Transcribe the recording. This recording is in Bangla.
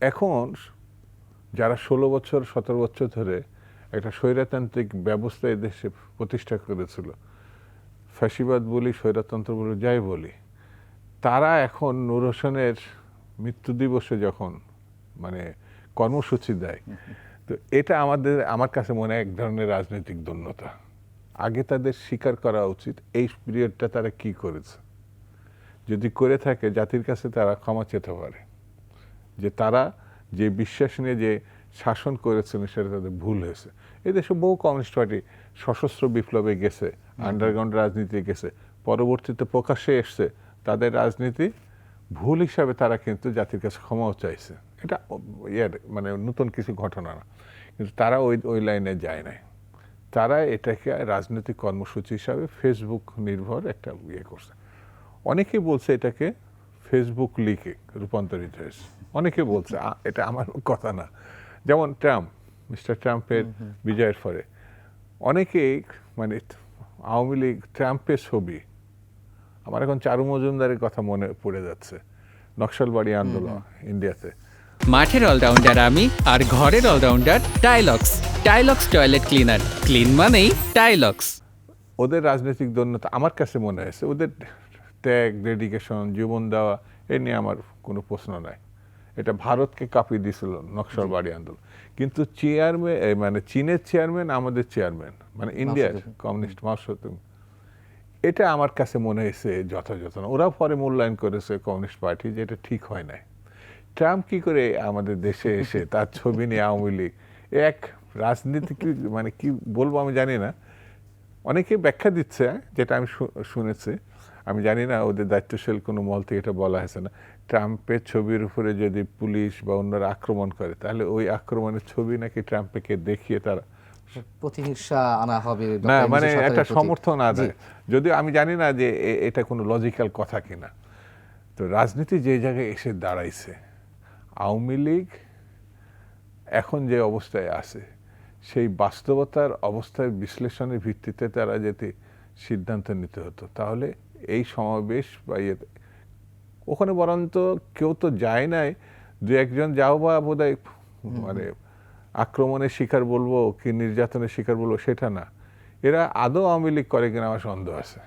এখন যারা ষোলো বছর সতেরো বছর ধরে একটা স্বৈরতান্ত্রিক ব্যবস্থা এদেশে প্রতিষ্ঠা করেছিল ফ্যাসিবাদ বলি স্বৈরতন্ত্র বলি যাই বলি তারা এখন নূর হোসেনের মৃত্যু দিবসে যখন মানে কর্মসূচি দেয় তো এটা আমাদের আমার কাছে মনে হয় এক ধরনের রাজনৈতিক দন্যতা আগে তাদের স্বীকার করা উচিত এই পিরিয়ডটা তারা কি করেছে। যদি করে থাকে জাতির কাছে তারা ক্ষমা চেতে পারে। যে তারা যে বিশ্বাস নিয়ে যে শাসন করেছেন, সেটা তাদের ভুল হয়েছে। এই দেশে বহু কমিউনিস্ট পার্টি সশস্ত্র বিপ্লবে গেছে আন্ডারগ্রাউন্ড রাজনীতি গেছে, পরবর্তীতে প্রকাশ্যে এসছে। তাদের রাজনীতি ভুল হিসাবে তারা কিন্তু জাতির কাছে ক্ষমাও চাইছে। এটা ইয়ার মানে নতুন কিছু ঘটনা না। কিন্তু তারা ওই ওই লাইনে যায় নাই। তারা এটাকে রাজনৈতিক কর্মসূচি হিসাবে ফেসবুক নির্ভর একটা ইয়ে করছে। অনেকেই বলছে এটাকে ফেসবুক লিকে রূপান্তরিত হয়েছে। অনেকে বলছে এটা আমার কথা না। যেমন ট্রাম্প মিস্টার ট্রাম্পের বিজয়ের পরে। অনেকেই মানে আওয়ামী লীগ ট্রাম্পের ছবি আমার এখন চারু মজুমদারের কথা মনে পড়ে যাচ্ছে। নকশালবাড়ি আন্দোলন ইন্ডিয়াতে। মাঠের অলরাউন্ডার আমি আর ঘরের allrounder Tilex Tilex toilet cleaner clean মানেই টাইলক্স ওদের রাজনৈতিক দন্যতা আমার কাছে মনে হয়েছে ওদের ত্যাগ ডেডিকেশন জীবন দেওয়া এ নিয়ে আমার কোনো প্রশ্ন নাই। এটা ভারতকে কাঁপিয়ে দিয়েছিল নকশালবাড়ি আন্দোলন। কিন্তু চেয়ারম্যান মানে চীনের চেয়ারম্যান আমাদের চেয়ারম্যান মানে ইন্ডিয়ার কমিউনিস্ট মাসুদ এটা আমার কাছে মনে হয়েছে যথাযথ না। ওরা পরে মূল্যায়ন করেছে কমিউনিস্ট পার্টি যে এটা ঠিক হয় নাই। ট্রাম্প কি করে আমাদের দেশে এসে তার ছবি নিয়ে আওয়ামী লীগ এক রাজনীতি কি মানে কি বলব আমি জানি না। অনেকে ব্যাখ্যা দিচ্ছে যেটা আমি শুনেছি। আমি জানি না ওদের দায়িত্বশীল কোনো মল থেকে এটা বলা হয়েছে না। ট্রাম্পের ছবির উপরে যদি পুলিশ বা অন্যরা আক্রমণ করে তাহলে ওই আক্রমণের ছবি নাকি ট্রাম্পকে দেখিয়ে তারা? প্রতিহিংসা আনা হবে না মানে একটা সমর্থন। আদায় যদিও আমি জানি না যে এটা কোনো লজিক্যাল কথা কিনা। তো রাজনীতি যে জায়গায় এসে দাঁড়াইছে আওয়ামী লীগ এখন যে অবস্থায় আছে সেই বাস্তবতার অবস্থায় বিশ্লেষণের ভিত্তিতে তারা যদি সিদ্ধান্ত নিতে হতো। তাহলে এই সমাবেশ বা ইয়েতে ওখানে বরন্ত কেউ তো যায় নাই দু একজন যাও বা বোধ মানে আক্রমণের শিকার বলব কি নির্যাতনের শিকার বলব সেটা না। এরা আদৌ আওয়ামী লীগ করে কিনা আমার সন্দেহ আছে।